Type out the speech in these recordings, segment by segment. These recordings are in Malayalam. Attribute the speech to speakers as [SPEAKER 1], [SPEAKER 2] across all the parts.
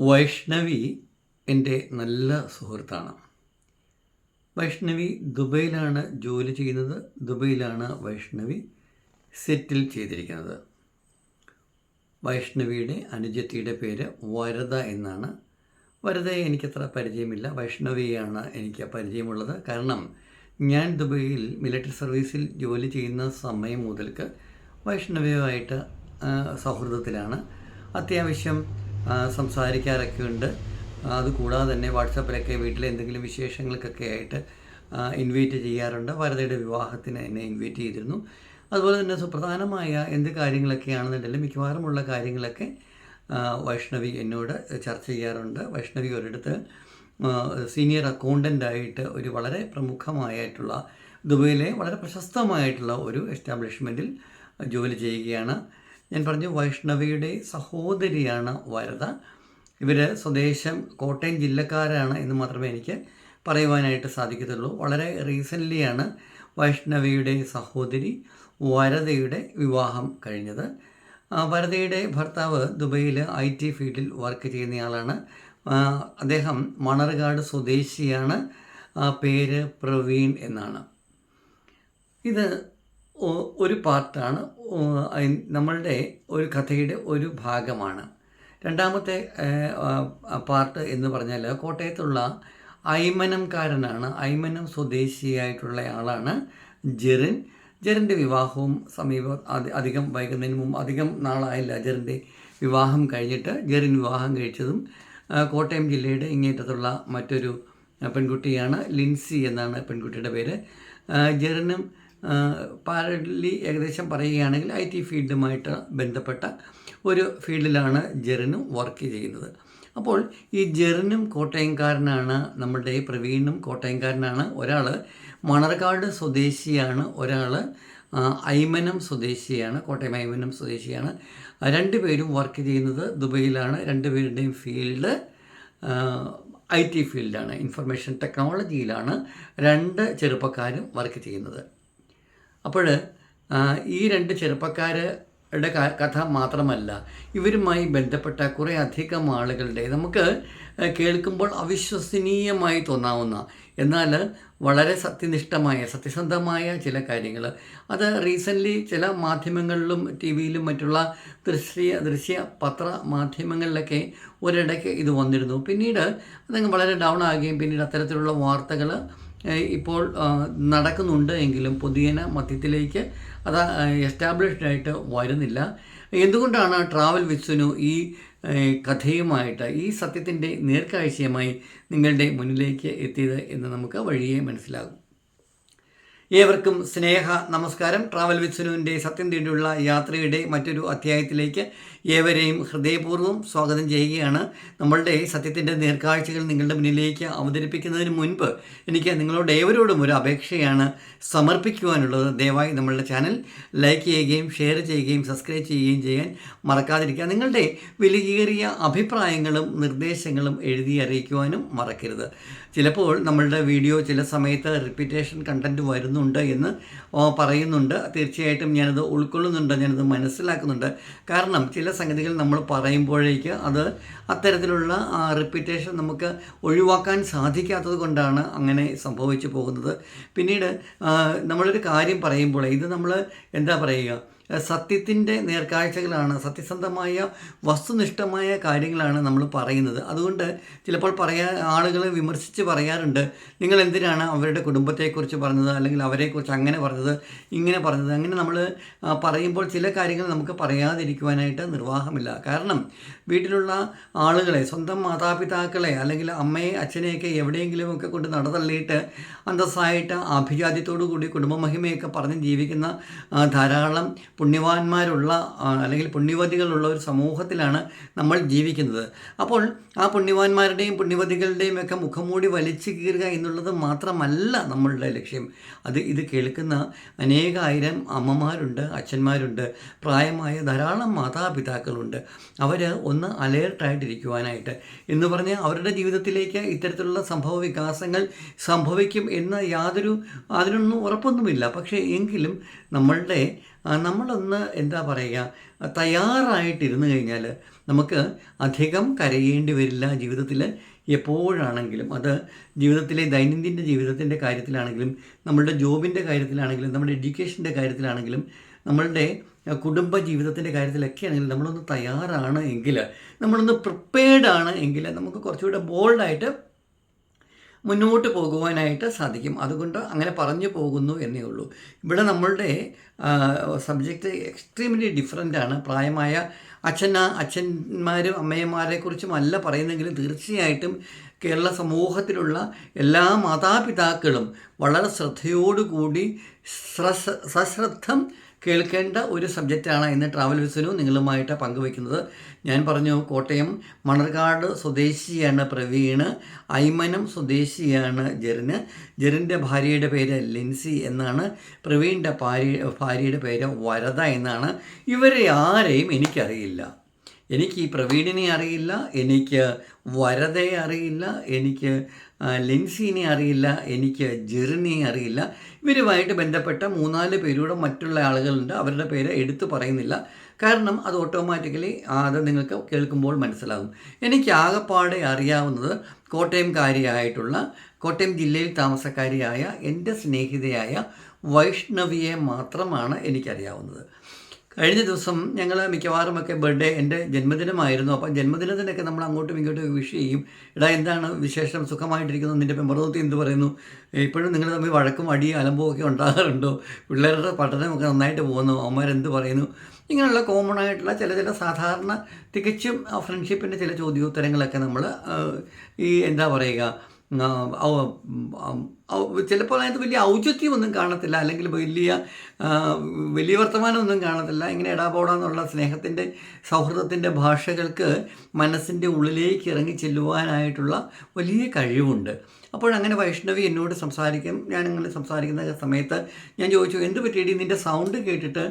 [SPEAKER 1] വൈഷ്ണവി എന്റെ നല്ല സുഹൃത്താണ്. വൈഷ്ണവി ദുബൈയിലാണ് ജോലി ചെയ്യുന്നത്. ദുബൈയിലാണ് വൈഷ്ണവി സെറ്റിൽ ചെയ്തിരിക്കുന്നത്. വൈഷ്ണവിയുടെ അനുജത്തിയുടെ പേര് വരദ എന്നാണ്. വരദയെ എനിക്കത്ര പരിചയമില്ല. വൈഷ്ണവിയാണ് എനിക്ക് പരിചയമുള്ളത്. കാരണം ഞാൻ ദുബൈയിൽ മിലിറ്ററി സർവീസിൽ ജോലി ചെയ്യുന്ന സമയം മുതൽക്ക് വൈഷ്ണവിയുമായിട്ട് സൗഹൃദത്തിലാണ്. അത്യാവശ്യം സംസാരിക്കാറൊക്കെ ഉണ്ട്. അതുകൂടാതെ തന്നെ വാട്സാപ്പിലൊക്കെ വീട്ടിലെ എന്തെങ്കിലും വിശേഷങ്ങൾക്കൊക്കെ ആയിട്ട് ഇൻവൈറ്റ് ചെയ്യാറുണ്ട്. വരതയുടെ വിവാഹത്തിന് എന്നെ ഇൻവൈറ്റ് ചെയ്തിരുന്നു. അതുപോലെ തന്നെ സുപ്രധാനമായ എന്ത് കാര്യങ്ങളൊക്കെയാണെന്നുണ്ടെങ്കിലും മിക്കവാറുമുള്ള കാര്യങ്ങളൊക്കെ വൈഷ്ണവി എന്നോട് ചർച്ച ചെയ്യാറുണ്ട്. വൈഷ്ണവി ഒരിടത്ത് സീനിയർ അക്കൗണ്ടന്റ് ആയിട്ട് ഒരു വളരെ പ്രമുഖമായിട്ടുള്ള ദുബൈയിലെ വളരെ പ്രശസ്തമായിട്ടുള്ള ഒരു എസ്റ്റാബ്ലിഷ്മെന്റിൽ ജോലി ചെയ്യുകയാണ്. ഞാൻ പറഞ്ഞു വൈഷ്ണവിയുടെ സഹോദരിയാണ് വരദ ഇവർ സ്വദേശം കോട്ടയം ജില്ലക്കാരാണ് എന്ന് മാത്രമേ എനിക്ക് പറയുവാനായിട്ട് സാധിക്കത്തുള്ളൂ. വളരെ റീസെന്റ്ലിയാണ് വൈഷ്ണവിയുടെ സഹോദരി വരദയുടെ വിവാഹം കഴിഞ്ഞത്. വരദയുടെ ഭർത്താവ് ദുബൈയിൽ ഐ ടി ഫീൽഡിൽ വർക്ക് ചെയ്യുന്നയാളാണ്. അദ്ദേഹം മണർകാട് സ്വദേശിയാണ്. പേര് പ്രവീൺ എന്നാണ്. ഇത് ഒരു പാർട്ടാണ് നമ്മളുടെ ഒരു കഥയുടെ ഒരു ഭാഗമാണ്. രണ്ടാമത്തെ പാർട്ട് എന്ന് പറഞ്ഞാൽ കോട്ടയത്തുള്ള ഐമനംകാരനാണ് ഐമനം സ്വദേശിയായിട്ടുള്ള ആളാണ് ജെറിൻ. ജെറിന്റെ വിവാഹവും സമീപ അധികം വൈകുന്നതിന് മുമ്പ് അധികം നാളായില്ല ജെറിന്റെ വിവാഹം കഴിഞ്ഞിട്ട്. ജെറിൻ വിവാഹം കഴിച്ചതും കോട്ടയം ജില്ലയുടെ ഇങ്ങേറ്റത്തുള്ള മറ്റൊരു പെൺകുട്ടിയാണ് ലിൻസി എന്നാണ് പെൺകുട്ടിയുടെ പേര്. ജെറിനും പാരലി ഏകദേശം പറയുകയാണെങ്കിൽ ഐ ടി ഫീൽഡുമായിട്ട് ബന്ധപ്പെട്ട ഒരു ഫീൽഡിലാണ് ജെറിനും വർക്ക് ചെയ്യുന്നത്. അപ്പോൾ ഈ ജെറിനും കോട്ടയംകാരനാണ് നമ്മുടെ പ്രവീണും കോട്ടയംകാരനാണ് ഒരാൾ മണർക്കാട് സ്വദേശിയാണ് ഒരാൾ ഐമനം സ്വദേശിയാണ് കോട്ടയം ഐമനം സ്വദേശിയാണ്. രണ്ടുപേരും വർക്ക് ചെയ്യുന്നത് ദുബൈയിലാണ്. രണ്ടുപേരുടെയും ഫീൽഡ് ഐ ടി ഫീൽഡാണ്. ഇൻഫർമേഷൻ ടെക്നോളജിയിലാണ് രണ്ട് ചെറുപ്പക്കാരും വർക്ക് ചെയ്യുന്നത്. അപ്പോൾ ഈ രണ്ട് ചെറുപ്പക്കാരുടെ കഥ മാത്രമല്ല ഇവരുമായി ബന്ധപ്പെട്ട കുറേ അധികം ആളുകളുടെ നമുക്ക് കേൾക്കുമ്പോൾ അവിശ്വസനീയമായി തോന്നാവുന്ന എന്നാൽ വളരെ സത്യനിഷ്ഠമായ സത്യസന്ധമായ ചില കാര്യങ്ങൾ. അത് റീസെന്റ്ലി ചില മാധ്യമങ്ങളിലും ടി വിയിലും മറ്റുള്ള ദൃശ്യ ദൃശ്യ പത്ര മാധ്യമങ്ങളിലൊക്കെ ഒരിടയ്ക്ക് ഇത് വന്നിരുന്നു. പിന്നീട് അതങ്ങ് വളരെ ഡൗൺ ആകുകയും പിന്നീട് അത്തരത്തിലുള്ള വാർത്തകൾ ഇപ്പോൾ നടക്കുന്നുണ്ട് എങ്കിലും പൊതുജന മധ്യത്തിലേക്ക് അത് എസ്റ്റാബ്ലിഷ്ഡ് ആയിട്ട് വരുന്നില്ല. എന്തുകൊണ്ടാണ് ട്രാവൽ വിത്സുനു ഈ കഥയുമായിട്ട് ഈ സത്യത്തിന്റെ നേർക്കാഴ്ചയുമായി നിങ്ങളുടെ മുന്നിലേക്ക് എത്തിയത് എന്ന് നമുക്ക് വഴിയെ മനസ്സിലാകും. ഏവർക്കും സ്നേഹ നമസ്കാരം. ട്രാവൽ വിത്ത് സുനുവിന്റെ സത്യം തേടിയുള്ള യാത്രയുടെ മറ്റൊരു അധ്യായത്തിലേക്ക് ഏവരെയും ഹൃദയപൂർവം സ്വാഗതം ചെയ്യുകയാണ്. നമ്മളുടെ സത്യത്തിന്റെ നേർക്കാഴ്ചകൾ നിങ്ങളുടെ മുന്നിലേക്ക് അവതരിപ്പിക്കുന്നതിന് മുൻപ് എനിക്ക് നിങ്ങളോട് ഏവരോടും ഒരു അപേക്ഷയാണ് സമർപ്പിക്കുവാനുള്ളത്. ദയവായി നമ്മളുടെ ചാനൽ ലൈക്ക് ചെയ്യുകയും ഷെയർ ചെയ്യുകയും സബ്സ്ക്രൈബ് ചെയ്യുകയും ചെയ്യാൻ മറക്കാതിരിക്കുക. നിങ്ങളുടെ വിലയേറിയ അഭിപ്രായങ്ങളും നിർദ്ദേശങ്ങളും എഴുതി അറിയിക്കുവാനും മറക്കരുത്. ചിലപ്പോൾ നമ്മളുടെ വീഡിയോ ചില സമയത്ത് റിപ്പീറ്റേഷൻ കണ്ടന്റ് വരുന്നുണ്ട് എന്ന് പറയുന്നുണ്ട്. തീർച്ചയായിട്ടും ഞാനത് ഉൾക്കൊള്ളുന്നുണ്ട് ഞാനത് മനസ്സിലാക്കുന്നുണ്ട്. കാരണം ചില സംഗതികൾ നമ്മൾ പറയുമ്പോഴേക്ക് അത് അത്തരത്തിലുള്ള റിപ്പീറ്റേഷൻ നമുക്ക് ഒഴിവാക്കാൻ സാധിക്കാത്തത് കൊണ്ടാണ് അങ്ങനെ സംഭവിച്ചു പോകുന്നത്. പിന്നീട് നമ്മളൊരു കാര്യം പറയുമ്പോൾ ഇത് നമ്മൾ എന്താ പറയുക സത്യത്തിന്റെ നേർക്കാഴ്ചകളാണ് സത്യസന്ധമായ വസ്തുനിഷ്ഠമായ കാര്യങ്ങളാണ് നമ്മൾ പറയുന്നത്. അതുകൊണ്ട് ചിലപ്പോൾ പറയാ ആളുകൾ വിമർശിച്ച് പറയാറുണ്ട് നിങ്ങൾ എന്തിനാണ് അവരുടെ കുടുംബത്തെക്കുറിച്ച് പറഞ്ഞത്? അല്ലെങ്കിൽ അവരെക്കുറിച്ച് അങ്ങനെ പറഞ്ഞത്? ഇങ്ങനെ പറഞ്ഞത്? അങ്ങനെ നമ്മൾ പറയുമ്പോൾ ചില കാര്യങ്ങൾ നമുക്ക് പറയാതിരിക്കുവാനായിട്ട് നിർവാഹമില്ല. കാരണം വീട്ടിലുള്ള ആളുകളെ സ്വന്തം മാതാപിതാക്കളെ അല്ലെങ്കിൽ അമ്മയെ അച്ഛനെയൊക്കെ എവിടെയെങ്കിലുമൊക്കെ കൊണ്ട് നടതള്ളിയിട്ട് അന്തസ്സായിട്ട് അഭിജാതിത്തോടു കൂടി കുടുംബമഹിമയൊക്കെ പറഞ്ഞ് ജീവിക്കുന്ന ധാരാളം പുണ്യവാന്മാരുള്ള അല്ലെങ്കിൽ പുണ്യവതികളുള്ള ഒരു സമൂഹത്തിലാണ് നമ്മൾ ജീവിക്കുന്നത്. അപ്പോൾ ആ പുണ്യവാന്മാരുടെയും പുണ്യവതികളുടെയും ഒക്കെ മുഖംമൂടി വലിച്ചു കീറുക എന്നുള്ളത് മാത്രമല്ല നമ്മളുടെ ലക്ഷ്യം. അത് ഇത് കേൾക്കുന്ന അനേകായിരം അമ്മമാരുണ്ട് അച്ഛന്മാരുണ്ട് പ്രായമായ ധാരാളം മാതാപിതാക്കളുണ്ട്. അവർ ഒന്ന് അലേർട്ടായിട്ടിരിക്കുവാനായിട്ട്. എന്ന് പറഞ്ഞാൽ അവരുടെ ജീവിതത്തിലേക്ക് ഇത്തരത്തിലുള്ള സംഭവ വികാസങ്ങൾ സംഭവിക്കും എന്ന് യാതൊരു അതിനൊന്നും ഉറപ്പൊന്നുമില്ല. പക്ഷേ എങ്കിലും നമ്മളുടെ നമ്മളൊന്ന് എന്താ പറയുക തയ്യാറായിട്ടിരുന്നു കഴിഞ്ഞാൽ നമുക്ക് അധികം കരയേണ്ടി വരില്ല ജീവിതത്തിൽ. എപ്പോഴാണെങ്കിലും അത് ജീവിതത്തിലെ ദൈനംദിന ജീവിതത്തിന്റെ കാര്യത്തിലാണെങ്കിലും നമ്മളുടെ ജോബിന്റെ കാര്യത്തിലാണെങ്കിലും നമ്മുടെ എഡ്യൂക്കേഷന്റെ കാര്യത്തിലാണെങ്കിലും നമ്മളുടെ കുടുംബ ജീവിതത്തിന്റെ കാര്യത്തിലൊക്കെ ആണെങ്കിലും നമ്മളൊന്ന് തയ്യാറാണ് എങ്കിൽ നമ്മളൊന്ന് പ്രിപ്പയർഡ് ആണ് എങ്കിൽ നമുക്ക് കുറച്ചുകൂടെ ബോൾഡായിട്ട് മുന്നോട്ട് പോകുവാനായിട്ട് സാധിക്കും. അതുകൊണ്ട് അങ്ങനെ പറഞ്ഞു പോകുന്നു എന്നേ ഉള്ളൂ. ഇവിടെ നമ്മളുടെ സബ്ജക്റ്റ് എക്സ്ട്രീംലി ഡിഫറെന്റ് ആണ്. പ്രായമായ അച്ഛന അച്ഛന്മാരും അമ്മയന്മാരെക്കുറിച്ചും അല്ല പറയുന്നെങ്കിലും തീർച്ചയായിട്ടും കേരള സമൂഹത്തിലുള്ള എല്ലാ മാതാപിതാക്കളും വളരെ ശ്രദ്ധയോടുകൂടി ശ്രദ്ധ സശ്രദ്ധം കേൾക്കേണ്ട ഒരു സബ്ജക്റ്റാണ് ഇന്ന് ട്രാവൽ വിസിനു നിങ്ങളുമായിട്ട് പങ്കുവയ്ക്കുന്നത്. ഞാൻ പറഞ്ഞു കോട്ടയം മണർകാട് സ്വദേശിയാണ് പ്രവീണ് ഐമനം സ്വദേശിയാണ് ജെറിന്. ജെറിന്റെ ഭാര്യയുടെ പേര് ലിൻസി എന്നാണ്. പ്രവീണിന്റെ ഭാര്യ ഭാര്യയുടെ പേര് വരദ എന്നാണ്. ഇവരെ ആരെയും എനിക്കറിയില്ല. എനിക്ക് ഈ പ്രവീണിനെ അറിയില്ല എനിക്ക് വരതയെ അറിയില്ല എനിക്ക് ലിൻസിനെ അറിയില്ല എനിക്ക് ജെറിനെ അറിയില്ല. ഇവരുമായിട്ട് ബന്ധപ്പെട്ട മൂന്നാൽ പേരൂടെ മറ്റുള്ള ആളുകളുണ്ട്. അവരുടെ പേര് എടുത്തു പറയുന്നില്ല. കാരണം അത് ഓട്ടോമാറ്റിക്കലി അത് നിങ്ങൾക്ക് കേൾക്കുമ്പോൾ മനസ്സിലാകും. എനിക്ക് ആകപ്പാടെ അറിയാവുന്നത് കോട്ടയംകാരിയായിട്ടുള്ള കോട്ടയം ജില്ലയിൽ താമസക്കാരിയായ എന്റെ സ്നേഹിതയായ വൈഷ്ണവിയെ മാത്രമാണ് എനിക്കറിയാവുന്നത്. കഴിഞ്ഞ ദിവസം ഞങ്ങൾ മിക്കവാറുമൊക്കെ ബർത്ത്ഡേ എന്റെ ജന്മദിനമായിരുന്നു. അപ്പം ജന്മദിനത്തിനൊക്കെ നമ്മൾ അങ്ങോട്ടും ഇങ്ങോട്ടും വിഷ് ചെയ്യും. എടാ എന്താണ് വിശേഷം? സുഖമായിട്ടിരിക്കുന്നു. നിന്റെ പെമ്പറോത്തി എന്ത് പറയുന്നു? ഇപ്പോഴും നിങ്ങൾ തമ്മിൽ വഴക്കും അടി അലമ്പും ഒക്കെ ഉണ്ടാകാറുണ്ടോ? പിള്ളേരുടെ പഠനമൊക്കെ നന്നായിട്ട് പോകുന്നു. അവന്മാരെന്ത് പറയുന്നു? ഇങ്ങനെയുള്ള കോമൺ ആയിട്ടുള്ള ചില ചില സാധാരണ തികച്ചും ഫ്രണ്ട്ഷിപ്പിന്റെ ചില ചോദ്യോത്തരങ്ങളൊക്കെ നമ്മൾ ഈ എന്താ പറയുക ചിലപ്പോൾ അതിനകത്ത് വലിയ ഔചിത്യമൊന്നും കാണത്തില്ല അല്ലെങ്കിൽ വലിയ വലിയ വർത്തമാനമൊന്നും കാണത്തില്ല. ഇങ്ങനെ ഇടാപോടാന്നുള്ള സ്നേഹത്തിന്റെ സൗഹൃദത്തിന്റെ ഭാഷകൾക്ക് മനസ്സിന്റെ ഉള്ളിലേക്ക് ഇറങ്ങി ചെല്ലുവാനായിട്ടുള്ള വലിയ കഴിവുണ്ട്. അപ്പോഴങ്ങനെ വൈഷ്ണവി എന്നോട് സംസാരിക്കും. ഞാനിങ്ങനെ സംസാരിക്കുന്ന സമയത്ത് ഞാൻ ചോദിച്ചു എന്ത് പറ്റിയടി? നിന്റെ സൗണ്ട് കേട്ടിട്ട്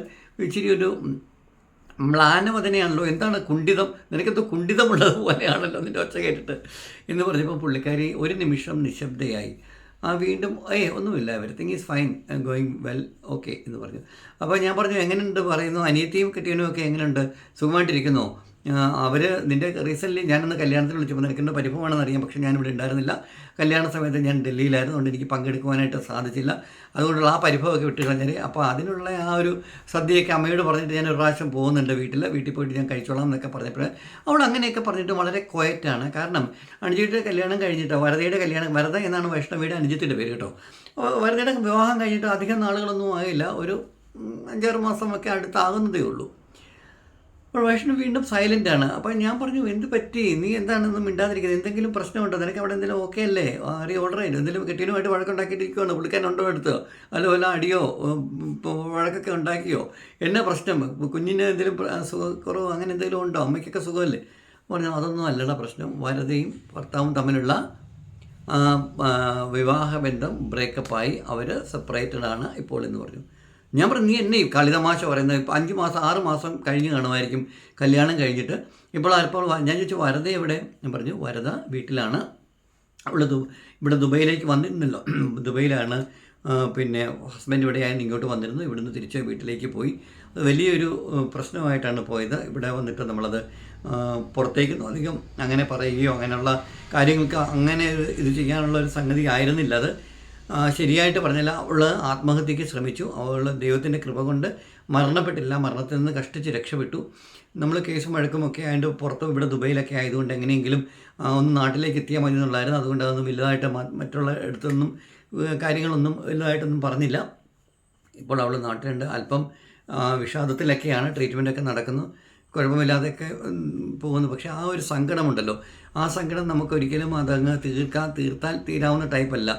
[SPEAKER 1] ഇച്ചിരി ഒരു മ്ലാനവദനയാണല്ലോ എന്താണ് കുണ്ഠിതം? നിനക്കെന്തോ കുണ്ഠിതമുള്ളത് പോലെയാണല്ലോ നിന്റെ ഒച്ച കേട്ടിട്ട്. എന്ന് പറഞ്ഞപ്പോൾ പുള്ളിക്കാരി ഒരു നിമിഷം നിശബ്ദയായി. ആ വീണ്ടും ഏയ് ഒന്നുമില്ല. Everything is fine going well okay എന്ന് പറഞ്ഞു. അപ്പോൾ ഞാൻ പറഞ്ഞു എങ്ങനെയുണ്ട് പറയുന്നു. അനിയത്തിയും കെട്ടിയനും ഒക്കെ എങ്ങനെയുണ്ട് സുഖമായിട്ടിരിക്കുന്നോ? അവർ നിന്റെ റീസെന്റ്ലി ഞാനന്ന് കല്യാണത്തിന് വിളിച്ചപ്പോൾ നിനക്കിന്റെ പരിഭവമാണെന്ന് അറിയാം പക്ഷേ ഞാനിവിടെ ഉണ്ടായിരുന്നില്ല. കല്യാണ സമയത്ത് ഞാൻ ഡൽഹിയിലായിരുന്നു അതുകൊണ്ട് എനിക്ക് പങ്കെടുക്കുവാനായിട്ട് സാധിച്ചില്ല. അതുകൊണ്ടുള്ള ആ പരിഭവമൊക്കെ വിട്ട് കളഞ്ഞാൽ അപ്പോൾ അതിനുള്ള ആ ഒരു സദ്യയൊക്കെ അമ്മയോട് പറഞ്ഞിട്ട് ഞാൻ ഒരു പ്രാവശ്യം പോകുന്നുണ്ട് വീട്ടിൽ വീട്ടിൽ പോയിട്ട് ഞാൻ കഴിച്ചോളാം എന്നൊക്കെ പറഞ്ഞപ്പോൾ അവൾ അങ്ങനെയൊക്കെ പറഞ്ഞിട്ട് വളരെ ക്വയറ്റാണ് കാരണം അനുജിയുടെ കല്യാണം കഴിഞ്ഞിട്ട് വരതയുടെ കല്യാണം വരത എന്നാണ് വൈഷ്ണവിയുടെ അനുജിത്തിന്റെ പേര് കേട്ടോ. വരതയുടെ വിവാഹം കഴിഞ്ഞിട്ട് അധികം നാളുകളൊന്നും ആയില്ല. ഒരു അഞ്ചാറ് മാസമൊക്കെ അടുത്താകുന്നതേ ഉള്ളൂ. അപ്പോൾ വൈഷ്ണു വീണ്ടും സൈലന്റ് ആണ്. അപ്പോൾ ഞാൻ പറഞ്ഞു എന്ത് പറ്റി? നീ എന്താണെന്ന് മിണ്ടാതിരിക്കുന്നത്? എന്തെങ്കിലും പ്രശ്നമുണ്ടോ? നിനക്ക് അവിടെ എന്തെങ്കിലും ഓക്കെ അല്ലേ? ആറി ഓർഡർ ചെയ്തു എന്തെങ്കിലും കെട്ടിയനുമായിട്ട് വഴക്കുണ്ടാക്കിയിട്ടിരിക്കുവാണ്? പുള്ളിക്കാനുണ്ടോ എടുത്തോ അല്ല വല്ല അടിയോ? വഴക്കൊക്കെ ഉണ്ടാക്കിയോ? എന്നാ പ്രശ്നം? കുഞ്ഞിന് എന്തെങ്കിലും സുഖക്കുറവോ അങ്ങനെ എന്തെങ്കിലും ഉണ്ടോ? അമ്മയ്ക്കൊക്കെ സുഖമല്ലേ? പറഞ്ഞു അതൊന്നും അല്ലട പ്രശ്നം. വരതയും ഭർത്താവും തമ്മിലുള്ള വിവാഹബന്ധം ബ്രേക്കപ്പായി അവർ സെപ്പറേറ്റഡ് ആണ് ഇപ്പോൾ എന്ന് പറഞ്ഞു. ഞാൻ പറഞ്ഞു നീ എന്നെ കളിതമാശ പറയുന്നത് അഞ്ച് മാസം ആറ് മാസം കഴിഞ്ഞ് കാണുമായിരിക്കും. കല്യാണം കഴിഞ്ഞിട്ട്. ഇപ്പോൾ അല്പം ഞാൻ ചോദിച്ചു വരത എവിടെ? ഞാൻ പറഞ്ഞു വരത വീട്ടിലാണ്. അവൾ ദു ഇവിടെ ദുബൈയിലേക്ക് വന്നിരുന്നല്ലോ. ദുബൈയിലാണ്. പിന്നെ ഹസ്ബൻഡ് ഇവിടെ ആയിരുന്നു ഇങ്ങോട്ട് വന്നിരുന്നു. ഇവിടുന്ന് തിരിച്ച് വീട്ടിലേക്ക് പോയി. അത് വലിയൊരു പ്രശ്നമായിട്ടാണ് പോയത്. ഇവിടെ വന്നിട്ട് നമ്മളത് പുറത്തേക്ക് അധികം അങ്ങനെ പറയുകയോ അങ്ങനെയുള്ള കാര്യങ്ങൾക്ക് അങ്ങനെ ഇത് ചെയ്യാനുള്ള ഒരു സംഗതി ആയിരുന്നില്ല അത്. ശരിയായിട്ട് പറഞ്ഞില്ല. അവൾ ആത്മഹത്യക്ക് ശ്രമിച്ചു. അവൾ ദൈവത്തിന്റെ കൃപ കൊണ്ട് മരണപ്പെട്ടില്ല. മരണത്തിൽ നിന്ന് കഷ്ടിച്ച് രക്ഷപ്പെട്ടു. നമ്മൾ കേസും വഴക്കുമൊക്കെ ആയതുകൊണ്ട് പുറത്ത് ഇവിടെ ദുബൈയിലൊക്കെ ആയതുകൊണ്ട് എങ്ങനെയെങ്കിലും ഒന്ന് നാട്ടിലേക്ക് എത്തിയാൽ മതി എന്നുള്ളായിരുന്നു. അതുകൊണ്ട് അതൊന്നും വലുതായിട്ട് മറ്റുള്ള ഇടത്തൊന്നും ഏഹ്, കാര്യങ്ങളൊന്നും വലുതായിട്ടൊന്നും പറഞ്ഞില്ല. ഇപ്പോൾ അവൾ നാട്ടിലുണ്ട്. അല്പം വിഷാദത്തിലൊക്കെയാണ്. ട്രീറ്റ്മെന്റൊക്കെ നടക്കുന്നു. കുഴപ്പമില്ലാതെയൊക്കെ പോകുന്നു. പക്ഷേ ആ ഒരു സങ്കടമുണ്ടല്ലോ. ആ സങ്കടം നമുക്കൊരിക്കലും അതങ്ങ് തീർക്കാൻ തീർത്താൽ തീരാവുന്ന ടൈപ്പല്ല.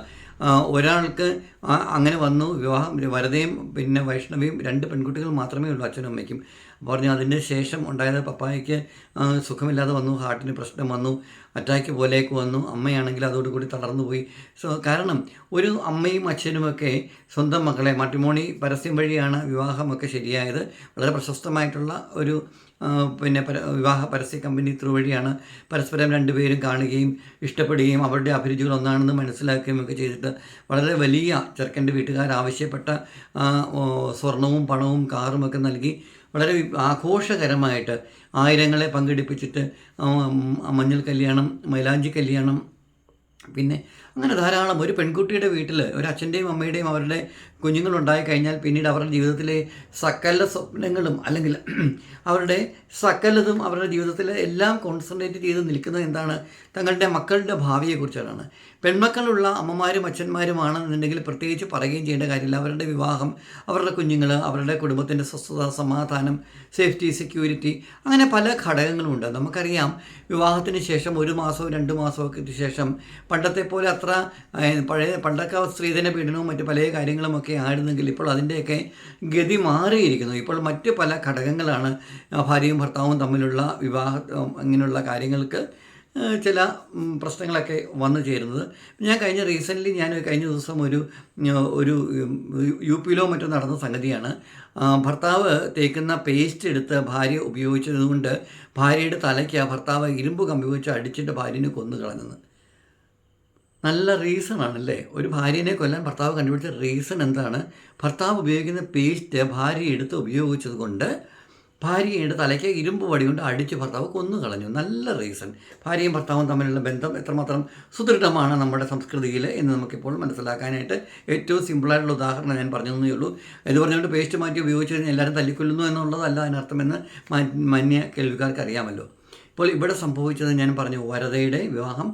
[SPEAKER 1] ഒരാൾക്ക് അങ്ങനെ വന്നു വിവാഹം വരതയും പിന്നെ വൈഷ്ണവിയും രണ്ട് പെൺകുട്ടികൾ മാത്രമേ ഉള്ളൂ അച്ഛനും അമ്മയ്ക്കും. പറഞ്ഞു അതിന് ശേഷം ഉണ്ടായത് പപ്പായ്ക്ക് സുഖമില്ലാതെ വന്നു ഹാർട്ടിന് പ്രശ്നം വന്നു അറ്റാക്ക് പോലേക്ക് വന്നു അമ്മയാണെങ്കിൽ അതോടുകൂടി തളർന്നു പോയി. സോ കാരണം ഒരു അമ്മയും അച്ഛനുമൊക്കെ സ്വന്തം മക്കളെ മാട്രിമോണി പരസ്യം വഴിയാണ് വിവാഹമൊക്കെ ശരിയായത്. വളരെ പ്രശസ്തമായിട്ടുള്ള ഒരു പിന്നെ പര വിവാഹ പരസ്യ കമ്പനി ത്രൂ വഴിയാണ് പരസ്പരം രണ്ടുപേരും കാണുകയും ഇഷ്ടപ്പെടുകയും അവരുടെ അഭിരുചികൾ ഒന്നാണെന്ന് മനസ്സിലാക്കുകയും ഒക്കെ ചെയ്തിട്ട് വളരെ വലിയ ചെറുക്കന്റെ വീട്ടുകാർ ആവശ്യപ്പെട്ട സ്വർണവും പണവും കാറും ഒക്കെ നൽകി വളരെ ആഘോഷകരമായിട്ട് ആയിരങ്ങളെ പങ്കെടുപ്പിച്ചിട്ട് മഞ്ഞൾ കല്യാണം മൈലാഞ്ചി കല്യാണം പിന്നെ അങ്ങനെ ധാരാളം ഒരു പെൺകുട്ടിയുടെ വീട്ടിൽ ഒരു അച്ഛന്റെയും അമ്മയുടെയും അവരുടെ കുഞ്ഞുങ്ങളുണ്ടായി കഴിഞ്ഞാൽ പിന്നീട് അവരുടെ ജീവിതത്തിലെ സകല സ്വപ്നങ്ങളും അല്ലെങ്കിൽ അവരുടെ സകലതും അവരുടെ ജീവിതത്തിലെ എല്ലാം കോൺസെൻട്രേറ്റ് ചെയ്ത് നിൽക്കുന്നത് എന്താണ്? തങ്ങളുടെ മക്കളുടെ ഭാവിയെക്കുറിച്ചാണ്. പെൺമക്കളുള്ള അമ്മമാരും അച്ഛന്മാരുമാണെന്നുണ്ടെങ്കിൽ പ്രത്യേകിച്ച് പറയുകയും ചെയ്യേണ്ട കാര്യമില്ല. അവരുടെ വിവാഹം അവരുടെ കുഞ്ഞുങ്ങൾ അവരുടെ കുടുംബത്തിന്റെ സ്വസ്ഥത സമാധാനം സേഫ്റ്റി സെക്യൂരിറ്റി അങ്ങനെ പല ഘടകങ്ങളുമുണ്ട് നമുക്കറിയാം വിവാഹത്തിന് ശേഷം ഒരു മാസവും രണ്ട് മാസമൊക്കെ ശേഷം പണ്ടത്തെ പോലെ അത്ര പഴയ പണ്ടൊക്കെ സ്ത്രീധന പീഡനവും മറ്റ് പല കാര്യങ്ങളുമൊക്കെ ആയിരുന്നെങ്കിൽ ഇപ്പോൾ അതിന്റെയൊക്കെ ഗതി മാറിയിരിക്കുന്നു. ഇപ്പോൾ മറ്റ് പല ഘടകങ്ങളാണ് ഭാര്യയും ഭർത്താവും തമ്മിലുള്ള വിവാഹ അങ്ങനെയുള്ള കാര്യങ്ങൾക്ക് ചില പ്രശ്നങ്ങളൊക്കെ വന്നു ചേരുന്നത്. ഞാൻ കഴിഞ്ഞ റീസെന്റ്ലി ഞാൻ കഴിഞ്ഞ ദിവസം ഒരു ഒരു യു പിയിലോ മറ്റോ നടന്ന സംഗതിയാണ്. ഭർത്താവ് തേക്കുന്ന പേസ്റ്റ് എടുത്ത് ഭാര്യ ഉപയോഗിച്ചതുകൊണ്ട് ഭാര്യയുടെ തലയ്ക്ക് ആ ഭർത്താവ് ഇരുമ്പ് കമ്പി വെച്ച് അടിച്ചിട്ട് ഭാര്യനെ കൊന്നു കളഞ്ഞത്. നല്ല റീസൺ ആണല്ലേ ഒരു ഭാര്യനെ കൊല്ലാൻ ഭർത്താവ് കണ്ടുപിടിച്ച റീസൺ എന്താണ്? ഭർത്താവ് ഉപയോഗിക്കുന്ന പേസ്റ്റ് ഭാര്യ എടുത്ത് ഉപയോഗിച്ചത് കൊണ്ട് ഭാര്യയുടെ തലയ്ക്ക് ഇരുമ്പ് വടി കൊണ്ട് അടിച്ച് ഭർത്താവ് കൊന്നു കളഞ്ഞു. നല്ല റീസൺ ഭാര്യയും ഭർത്താവും തമ്മിലുള്ള ബന്ധം എത്രമാത്രം സുദൃഢമാണ് നമ്മുടെ സംസ്കൃതിയിൽ എന്ന് നമുക്കിപ്പോൾ മനസ്സിലാക്കാനായിട്ട് ഏറ്റവും സിമ്പിളായിട്ടുള്ള ഉദാഹരണം ഞാൻ പറഞ്ഞു തന്നേ ഉള്ളൂ. ഇത് പറഞ്ഞുകൊണ്ട് പേസ്റ്റ് മാറ്റി ഉപയോഗിച്ച് കഴിഞ്ഞാൽ എല്ലാവരും തല്ലിക്കൊല്ലുന്നു എന്നുള്ളതല്ല അതിനർത്ഥമെന്ന് മാന്യ കേൾവിക്കാർക്ക് അറിയാമല്ലോ. ഇപ്പോൾ ഇവിടെ സംഭവിച്ചത് ഞാൻ പറഞ്ഞു വരതയുടെ വിവാഹം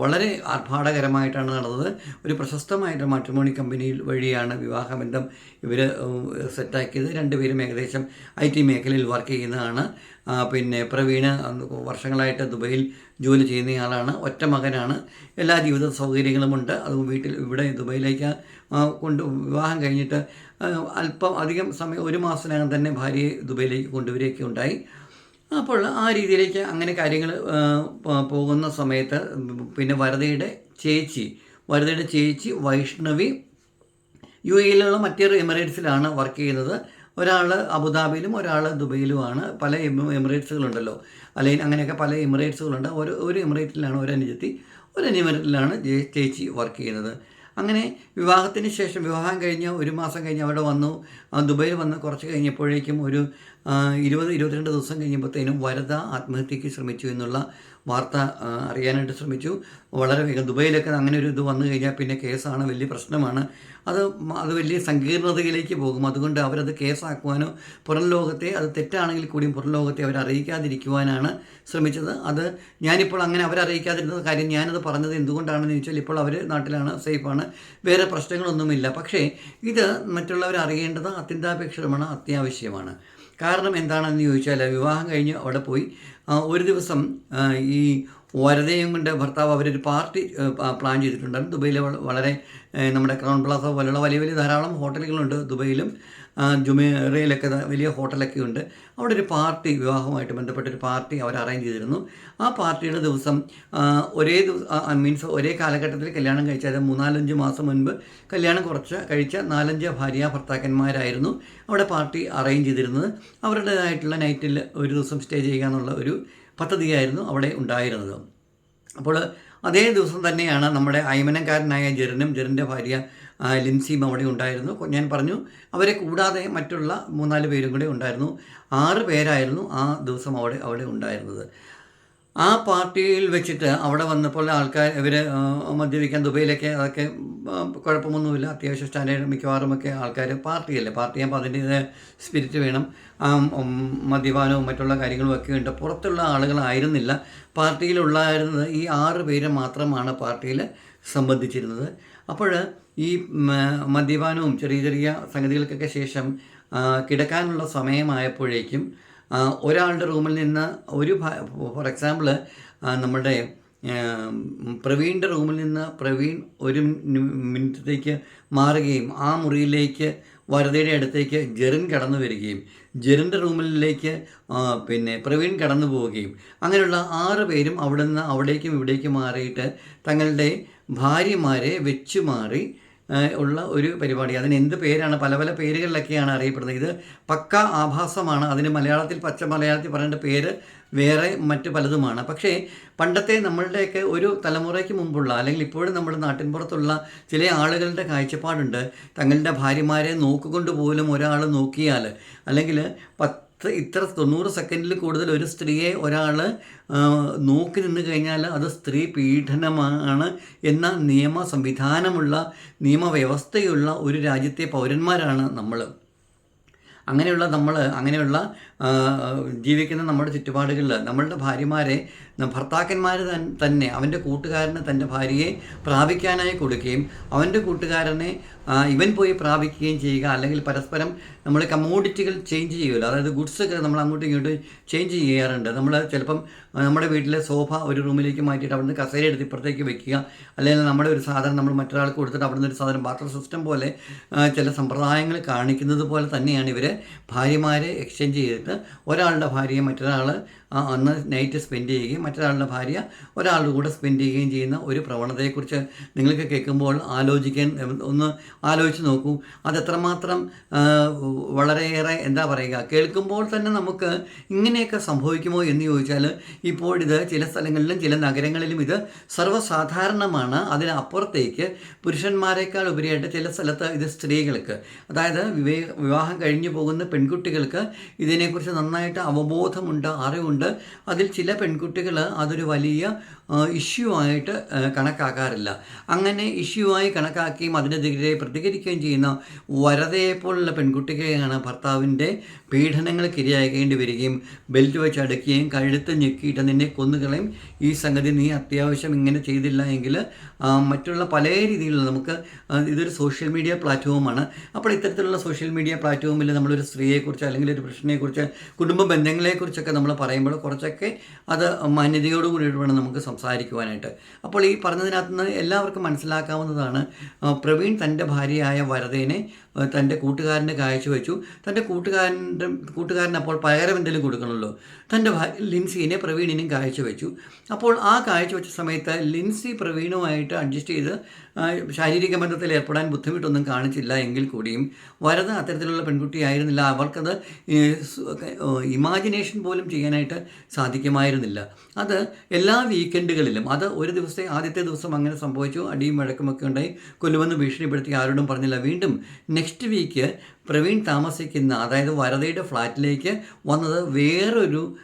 [SPEAKER 1] വളരെ ആർഭാടകരമായിട്ടാണ് നടന്നത്. ഒരു പ്രശസ്തമായിട്ട് മാട്രിമോണി കമ്പനിയിൽ വഴിയാണ് വിവാഹബന്ധം ഇവർ സെറ്റാക്കിയത്. രണ്ടുപേരും ഏകദേശം ഐ ടി മേഖലയിൽ വർക്ക് ചെയ്യുന്നതാണ്. പിന്നെ പ്രവീണ് വർഷങ്ങളായിട്ട് ദുബൈയിൽ ജോലി ചെയ്യുന്നയാളാണ് ഒറ്റ മകനാണ്. എല്ലാ ജീവിത സൗകര്യങ്ങളുമുണ്ട് അത് വീട്ടിൽ ഇവിടെ ദുബൈയിലേക്ക് കൊണ്ട് വിവാഹം കഴിഞ്ഞിട്ട് അല്പം അധികം സമയം ഒരു മാസത്തിനകം തന്നെ ഭാര്യയെ ദുബൈയിലേക്ക് കൊണ്ടുവരികയൊക്കെ ഉണ്ടായി. അപ്പോൾ ആ രീതിയിലേക്ക് അങ്ങനെ കാര്യങ്ങൾ പോകുന്ന സമയത്ത് പിന്നെ വരതയുടെ ചേച്ചി വരതയുടെ ചേച്ചി വൈഷ്ണവി യു എയിലുള്ള മറ്റൊരു എമിറേറ്റ്സിലാണ് വർക്ക് ചെയ്യുന്നത്. ഒരാൾ അബുദാബിയിലും ഒരാൾ ദുബൈയിലുമാണ്. പല എമിറേറ്റ്സുകളുണ്ടല്ലോ. അല്ലെങ്കിൽ അങ്ങനെയൊക്കെ പല എമിറേറ്റ്സുകളുണ്ട്. ഒരു ഒരു എമിറേറ്റിലാണ് ഒരു അനുജത്തി ഒരു എമിറേറ്റിലാണ് ചേച്ചി വർക്ക് ചെയ്യുന്നത്. അങ്ങനെ വിവാഹത്തിന് ശേഷം വിവാഹം കഴിഞ്ഞ് ഒരു മാസം കഴിഞ്ഞ് അവിടെ വന്നു. ദുബായിൽ വന്ന് കുറച്ച് കഴിഞ്ഞപ്പോഴേക്കും ഒരു ഇരുപത് ഇരുപത്തിരണ്ട് ദിവസം കഴിഞ്ഞപ്പോഴത്തേനും വരദ ആത്മഹത്യക്ക് ശ്രമിച്ചു എന്നുള്ള വാർത്ത അറിയാനായിട്ട് ശ്രമിച്ചു. വളരെ വേഗം ദുബൈയിലൊക്കെ അങ്ങനെ ഒരു ഇത് വന്നു കഴിഞ്ഞാൽ പിന്നെ കേസാണ് വലിയ പ്രശ്നമാണ്. അത് അത് വലിയ സങ്കീർണതയിലേക്ക് പോകും. അതുകൊണ്ട് അവരത് കേസാക്കുവാനോ പുറം ലോകത്തെ അത് തെറ്റാണെങ്കിൽ കൂടിയും പുറം ലോകത്തെ അവരറിയിക്കാതിരിക്കുവാനാണ് ശ്രമിച്ചത്. അത് ഞാനിപ്പോൾ അങ്ങനെ അവരറിയിക്കാതിരുന്നത് കാര്യം ഞാനത് പറഞ്ഞത് എന്തുകൊണ്ടാണെന്ന് ചോദിച്ചാൽ ഇപ്പോൾ അവർ നാട്ടിലാണ് സേഫാണ്. വേറെ പ്രശ്നങ്ങളൊന്നുമില്ല. പക്ഷേ ഇത് മറ്റുള്ളവർ അറിയേണ്ടത് അത്യന്താപേക്ഷിതമാണ് അത്യാവശ്യമാണ്. കാരണം എന്താണെന്ന് ചോദിച്ചാൽ വിവാഹം കഴിഞ്ഞ് അവിടെ പോയി. ഒരു ദിവസം ഈ വരതയും കൊണ്ട് ഭർത്താവ് അവരൊരു പാർട്ടി പ്ലാൻ ചെയ്തിട്ടുണ്ടായിരുന്നു. ദുബൈയിലെ വളരെ നമ്മുടെ ക്രൗൺ പ്ലാസ പോലെയുള്ള വലിയ വലിയ ധാരാളം ഹോട്ടലുകളുണ്ട് ദുബൈയിലും. ജുമേറയിലൊക്കെ വലിയ ഹോട്ടലൊക്കെ ഉണ്ട്. അവിടെ ഒരു പാർട്ടി വിവാഹവുമായിട്ട് ബന്ധപ്പെട്ട ഒരു പാർട്ടി അവർ അറേഞ്ച് ചെയ്തിരുന്നു. ആ പാർട്ടിയുടെ ദിവസം ഒരേ ദിവസം മീൻസ് ഒരേ കാലഘട്ടത്തിൽ കല്യാണം കഴിച്ചാൽ മൂന്നാലഞ്ച് മാസം മുൻപ് കല്യാണം കുറച്ച് കഴിച്ച നാലഞ്ച് ഭാര്യ ഭർത്താക്കന്മാരായിരുന്നു അവിടെ പാർട്ടി അറേഞ്ച് ചെയ്തിരുന്നത്. അവരുടേതായിട്ടുള്ള നൈറ്റിൽ ഒരു ദിവസം സ്റ്റേ ചെയ്യുക എന്നുള്ള ഒരു പദ്ധതിയായിരുന്നു അവിടെ ഉണ്ടായിരുന്നത്. അപ്പോൾ അതേ ദിവസം തന്നെയാണ് നമ്മുടെ അയ്മനക്കാരനായ ജെറിനും ജെറിന്റെ ഭാര്യ ലിൻസിയും അവിടെ ഉണ്ടായിരുന്നു. ഞാൻ പറഞ്ഞു അവരെ കൂടാതെ മറ്റുള്ള മൂന്നാൽ പേരും കൂടെ ഉണ്ടായിരുന്നു. ആറ് പേരായിരുന്നു ആ ദിവസം അവിടെ അവിടെ ഉണ്ടായിരുന്നത്. ആ പാർട്ടിയിൽ വെച്ചിട്ട് അവിടെ വന്നപ്പോൾ ആൾക്കാർ ഇവർ മദ്യപിക്കാൻ ദുബൈയിലൊക്കെ അതൊക്കെ കുഴപ്പമൊന്നുമില്ല. അത്യാവശ്യം സ്റ്റാൻഡേർഡ് മിക്കവാറും ഒക്കെ ആൾക്കാർ പാർട്ടിയല്ലേ. പാർട്ടി ചെയ്യുമ്പോൾ അതിന്റേതായ സ്പിരിറ്റ് വേണം. മദ്യപാനവും മറ്റുള്ള കാര്യങ്ങളും ഒക്കെ ഉണ്ട്. പുറത്തുള്ള ആളുകളായിരുന്നില്ല. പാർട്ടിയിലുള്ളായിരുന്നത് ഈ ആറ് പേര് മാത്രമാണ് പാർട്ടിയിൽ സംബന്ധിച്ചിരുന്നത്. അപ്പോൾ ഈ മദ്യപാനവും ചെറിയ ചെറിയ സംഗതികൾക്കൊക്കെ ശേഷം കിടക്കാനുള്ള സമയമായപ്പോഴേക്കും ഒരാളുടെ റൂമിൽ നിന്ന് ഒരു ഫോർ എക്സാമ്പിൾ നമ്മുടെ പ്രവീണിന്റെ റൂമിൽ നിന്ന് പ്രവീൺ ഒരു മിനി- മിനിറ്റത്തേക്ക് മാറുകയും ആ മുറിയിലേക്ക് വരതയുടെ അടുത്തേക്ക് ജെറിൻ കടന്നു വരികയും ജെറിന്റെ റൂമിലേക്ക് പിന്നെ പ്രവീൺ കടന്നു പോവുകയും അങ്ങനെയുള്ള ആറ് പേരും അവിടെ നിന്ന് അവിടേക്കും ഇവിടേക്കും മാറിയിട്ട് തങ്ങളുടെ ഭാര്യമാരെ വെച്ചു മാറി ഉള്ള ഒരു പരിപാടി. അതിന് എന്ത് പേരാണ്? പല പല പേരുകളിലൊക്കെയാണ് അറിയപ്പെടുന്നത്. ഇത് പക്ക ആഭാസമാണ്. അതിന് മലയാളത്തിൽ പച്ച മലയാളത്തിൽ പറയേണ്ട പേര് വേറെ മറ്റ് പലതുമാണ്. പക്ഷേ പണ്ടത്തെ നമ്മളുടെയൊക്കെ ഒരു തലമുറയ്ക്ക് മുമ്പുള്ള അല്ലെങ്കിൽ ഇപ്പോഴും നമ്മുടെ നാട്ടിൻപുറത്തുള്ള ചില ആളുകളുടെ കാഴ്ചപ്പാടുണ്ട്. തങ്ങളുടെ ഭാര്യമാരെ നോക്കുകൊണ്ട് പോലും ഒരാൾ നോക്കിയാൽ അല്ലെങ്കിൽ പത്ത് ഇത്ര തൊണ്ണൂറ് സെക്കൻഡിൽ കൂടുതൽ ഒരു സ്ത്രീയെ ഒരാൾ നോക്കി നിന്ന് കഴിഞ്ഞാൽ അത് സ്ത്രീ പീഡനമാണ് എന്ന നിയമ സംവിധാനമുള്ള നിയമവ്യവസ്ഥയുള്ള ഒരു രാജ്യത്തെ പൗരന്മാരാണ് നമ്മൾ അങ്ങനെയുള്ള നമ്മൾ അങ്ങനെയുള്ള ജീവിക്കുന്ന നമ്മുടെ ചുറ്റുപാടുകളിൽ നമ്മളുടെ ഭാര്യമാരെ ഭർത്താക്കന്മാർ തന്നെ അവന്റെ കൂട്ടുകാരന് തന്റെ ഭാര്യയെ പ്രാപിക്കാനായി കൊടുക്കുകയും അവന്റെ കൂട്ടുകാരനെ ഇവൻ പോയി പ്രാപിക്കുകയും ചെയ്യുക അല്ലെങ്കിൽ പരസ്പരം നമ്മൾ കമോഡിറ്റികൾ ചേഞ്ച് ചെയ്യുമല്ലോ. അതായത് ഗുഡ്സ് ഒക്കെ നമ്മൾ അങ്ങോട്ടും ഇങ്ങോട്ടും ചേഞ്ച് ചെയ്യാറുണ്ട്. നമ്മൾ ചിലപ്പം നമ്മുടെ വീട്ടിലെ സോഫ ഒരു റൂമിലേക്ക് മാറ്റിയിട്ട് അവിടുന്ന് കസേര എടുത്ത് ഇപ്പുറത്തേക്ക് വെക്കുക. അല്ലെങ്കിൽ നമ്മുടെ ഒരു സാധനം നമ്മൾ മറ്റൊരാൾക്ക് കൊടുത്തിട്ട് അവിടുന്ന് ഒരു സാധനം ബാട്ടർ സിസ്റ്റം പോലെ ചില സമ്പ്രദായങ്ങൾ കാണിക്കുന്നത് പോലെ തന്നെയാണ് ഇവർ ഭാര്യമാരെ എക്സ്ചേഞ്ച് ചെയ്തിട്ട് ഒരാളുടെ ഭാര്യയെ മറ്റൊരാൾ അന്ന് നൈറ്റ് സ്പെൻഡ് ചെയ്യുകയും മറ്റൊരാളുടെ ഭാര്യ ഒരാളുടെ കൂടെ സ്പെൻഡ് ചെയ്യുകയും ചെയ്യുന്ന ഒരു പ്രവണതയെക്കുറിച്ച് നിങ്ങൾക്ക് കേൾക്കുമ്പോൾ ആലോചിക്കാൻ ഒന്ന് ആലോചിച്ച് നോക്കൂ. അത് എത്രമാത്രം ആ, വളരെയേറെ എന്താ പറയുക കേൾക്കുമ്പോൾ തന്നെ നമുക്ക് ഇങ്ങനെയൊക്കെ സംഭവിക്കുമോ എന്ന് ചോദിച്ചാൽ ഇപ്പോഴിത് ചില സ്ഥലങ്ങളിലും ചില നഗരങ്ങളിലും ഇത് സർവസാധാരണമാണ്. അതിനപ്പുറത്തേക്ക് പുരുഷന്മാരെക്കാൾ ഉപരിയായിട്ട് ചില സ്ഥലത്ത് ഇത് സ്ത്രീകൾക്ക് അതായത് വിവേ വിവാഹം കഴിഞ്ഞു പോകുന്ന പെൺകുട്ടികൾക്ക് ഇതിനെക്കുറിച്ച് നന്നായിട്ട് അവബോധമുണ്ട് അറിവുണ്ട്. അതിൽ ചില പെൺകുട്ടികൾ അതൊരു വലിയ ഇഷ്യൂ ആയിട്ട് കണക്കാക്കാറില്ല. അങ്ങനെ ഇഷ്യൂ ആയി കണക്കാക്കുകയും അതിനെതിരെ പ്രതികരിക്കുകയും ചെയ്യുന്ന വരതയെ പോലുള്ള പെൺകുട്ടികളെയാണ് ഭർത്താവിന്റെ പീഡനങ്ങൾക്ക് ഇരയാക്കേണ്ടി വരികയും ബെൽറ്റ് വെച്ച് അടുക്കുകയും കഴുത്ത് ഞെക്കിയിട്ട് നിന്നെ കൊന്നുകളയും ഈ സംഗതി നീ അത്യാവശ്യം ഇങ്ങനെ ചെയ്തില്ല എങ്കിൽ മറ്റുള്ള പല രീതിയിലുള്ള നമുക്ക് ഇതൊരു സോഷ്യൽ മീഡിയ പ്ലാറ്റ്ഫോമാണ് അപ്പോൾ ഇത്തരത്തിലുള്ള സോഷ്യൽ മീഡിയ പ്ലാറ്റ്ഫോമിൽ നമ്മളൊരു സ്ത്രീയെക്കുറിച്ച് അല്ലെങ്കിൽ ഒരു പ്രശ്നത്തെക്കുറിച്ച് കുടുംബ ബന്ധങ്ങളെക്കുറിച്ചൊക്കെ നമ്മൾ പറയുമ്പോൾ കുറച്ചൊക്കെ അത് മാന്യതയോട് കൂടിയിട്ട് വേണം നമുക്ക് സംസാരിക്കുവാനായിട്ട്. അപ്പോൾ ഈ പറഞ്ഞതിനകത്ത് നിന്ന് എല്ലാവർക്കും മനസ്സിലാക്കാവുന്നതാണ് പ്രവീൺ തന്റെ ഭാര്യയായ വരതേനെ ആ, തന്റെ കൂട്ടുകാരന്റെ കാഴ്ചവെച്ചു തന്റെ കൂട്ടുകാരന്റെ കൂട്ടുകാരൻ അപ്പോൾ പകരം എന്തെങ്കിലും കൊടുക്കണമല്ലോ. തന്റെ ലിൻസിനെ പ്രവീണിനും കാഴ്ചവെച്ചു അപ്പോൾ ആ കാഴ്ചവെച്ച സമയത്ത് ലിൻസി പ്രവീണുമായിട്ട് അഡ്ജസ്റ്റ് ചെയ്ത് ശാരീരിക ബന്ധത്തിൽ ഏർപ്പെടാൻ ബുദ്ധിമുട്ടൊന്നും കാണിച്ചില്ല എങ്കിൽ കൂടിയും വരത അത്തരത്തിലുള്ള പെൺകുട്ടിയായിരുന്നില്ല. അവർക്കത് ഇമാജിനേഷൻ പോലും ചെയ്യാനായിട്ട് സാധിക്കുമായിരുന്നില്ല. അത് എല്ലാ വീക്കെൻഡുകളിലും അത് ഒരു ദിവസത്തെ ആദ്യത്തെ ദിവസം അങ്ങനെ സംഭവിച്ചു. അടിയും വഴക്കുമൊക്കെ ഉണ്ടായി. കൊല്ലുമെന്ന് ഭീഷണിപ്പെടുത്തി ആരോടും പറഞ്ഞില്ല. വീണ്ടും നെക്സ്റ്റ് വീക്ക് പ്രവീൺ താമസിക്കുന്ന അതായത് വരതയുടെ ഫ്ലാറ്റിലേക്ക് വന്നത് വേറൊരു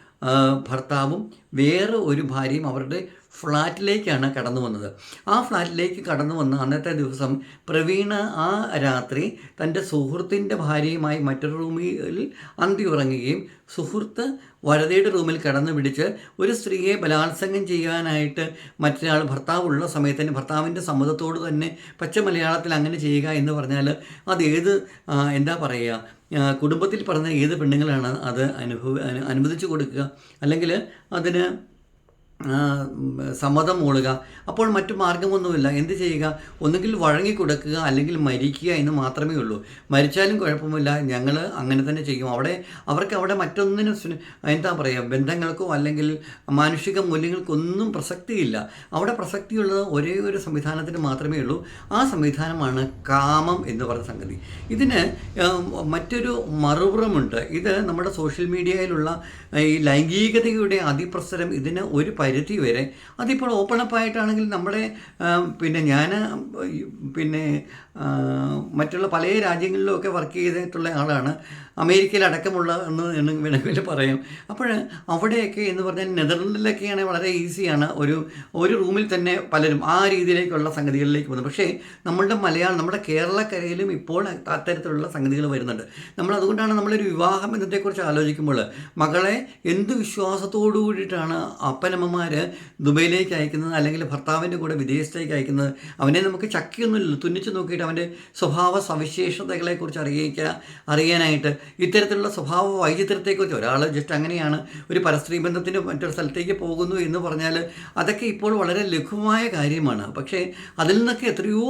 [SPEAKER 1] ഭർത്താവും വേറെ ഒരു ഭാര്യയും അവരുടെ ഫ്ലാറ്റിലേക്കാണ് കടന്നു വന്നത്. ആ ഫ്ലാറ്റിലേക്ക് കടന്നു വന്ന അന്നത്തെ ദിവസം പ്രവീണ ആ രാത്രി തന്റെ സുഹൃത്തിന്റെ ഭാര്യയുമായി മറ്റൊരു റൂമിൽ അന്തി ഉറങ്ങുകയും സുഹൃത്ത് വരതയുടെ റൂമിൽ കടന്നു പിടിച്ച് ഒരു സ്ത്രീയെ ബലാത്സംഗം ചെയ്യാനായിട്ട് മറ്റൊരാൾ ഭർത്താവ് ഉള്ള സമയത്ത് തന്നെ ഭർത്താവിന്റെ സമ്മതത്തോട് തന്നെ പച്ച മലയാളത്തിൽ അങ്ങനെ ചെയ്യുക എന്ന് പറഞ്ഞാൽ അത് ഏത് എന്താ പറയുക? കുടുംബത്തിൽ പറഞ്ഞ ഏത് പെണ്ണുങ്ങളാണ് അത് അനുഭവ അനു- അനുവദിച്ചു കൊടുക്കുക? അല്ലെങ്കിൽ അതിന് സമ്മതം മൂളുക. അപ്പോൾ മറ്റു മാർഗമൊന്നുമില്ല. എന്ത് ചെയ്യുക? ഒന്നുകിൽ വഴങ്ങി കൊടുക്കുക അല്ലെങ്കിൽ മരിക്കുക എന്ന് മാത്രമേ ഉള്ളൂ. മരിച്ചാലും കുഴപ്പമില്ല. ഞങ്ങൾ അങ്ങനെ തന്നെ ചെയ്യും. അവിടെ അവർക്ക് അവിടെ മറ്റൊന്നിനും എന്താ പറയുക ബന്ധങ്ങൾക്കോ അല്ലെങ്കിൽ മാനുഷിക മൂല്യങ്ങൾക്കൊന്നും പ്രസക്തിയില്ല. അവിടെ പ്രസക്തിയുള്ളത് ഒരേ ഒരു സംവിധാനത്തിന് മാത്രമേ ഉള്ളൂ. ആ സംവിധാനമാണ് കാമം എന്ന് പറഞ്ഞ സംഗതി. ഇതിന് മറ്റൊരു മറുപുറമുണ്ട്. ഇത് നമ്മുടെ സോഷ്യൽ മീഡിയയിലുള്ള ഈ ലൈംഗികതയുടെ അതിപ്രസരം ഇതിന് ഒരു പരിധി വരെ അതിപ്പോൾ ഓപ്പൺ അപ്പ് ആയിട്ടാണെങ്കിൽ നമ്മുടെ പിന്നെ ഞാൻ പിന്നെ മറ്റുള്ള പല രാജ്യങ്ങളിലുമൊക്കെ വർക്ക് ചെയ്തിട്ടുള്ള ആളാണ്. അമേരിക്കയിലടക്കമുള്ള എന്ന് എന്ന് വേണമെങ്കിൽ പറയാം. അപ്പോൾ അവിടെയൊക്കെ എന്ന് പറഞ്ഞാൽ നെതർലൻഡിലൊക്കെയാണ് വളരെ ഈസിയാണ് ഒരു ഒരു റൂമിൽ തന്നെ പലരും ആ രീതിയിലേക്കുള്ള സംഗതികളിലേക്ക് പോകുന്നത്. പക്ഷേ നമ്മളുടെ മലയാളം നമ്മുടെ കേരളക്കരയിലും ഇപ്പോൾ അത്തരത്തിലുള്ള സംഗതികൾ വരുന്നുണ്ട്. നമ്മൾ അതുകൊണ്ടാണ് നമ്മളൊരു വിവാഹം എന്നതിനെക്കുറിച്ച് ആലോചിക്കുമ്പോൾ മകളെ എന്ത് വിശ്വാസത്തോടു കൂടിയിട്ടാണ് അപ്പനമ്മമാർ ദുബൈയിലേക്ക് അയക്കുന്നത് അല്ലെങ്കിൽ ഭർത്താവിന്റെ കൂടെ വിദേശത്തേക്ക് അയക്കുന്നത്? അവനെ നമുക്ക് ചക്കിയൊന്നുമില്ല തുന്നിച്ച് നോക്കിയിട്ട് അവന്റെ സ്വഭാവ സവിശേഷതകളെക്കുറിച്ച് അറിയിക്കുക അറിയാനായിട്ട് ഇത്തരത്തിലുള്ള സ്വഭാവ വൈചിത്രത്തെക്കുറിച്ച് ഒരാൾ ജസ്റ്റ് അങ്ങനെയാണ് ഒരു പരസ്ത്രീ ബന്ധത്തിന് മറ്റൊരു സ്ഥലത്തേക്ക് പോകുന്നു എന്ന് പറഞ്ഞാൽ അതൊക്കെ ഇപ്പോൾ വളരെ ലഘുവായ കാര്യമാണ്. പക്ഷേ അതിൽ നിന്നൊക്കെ എത്രയോ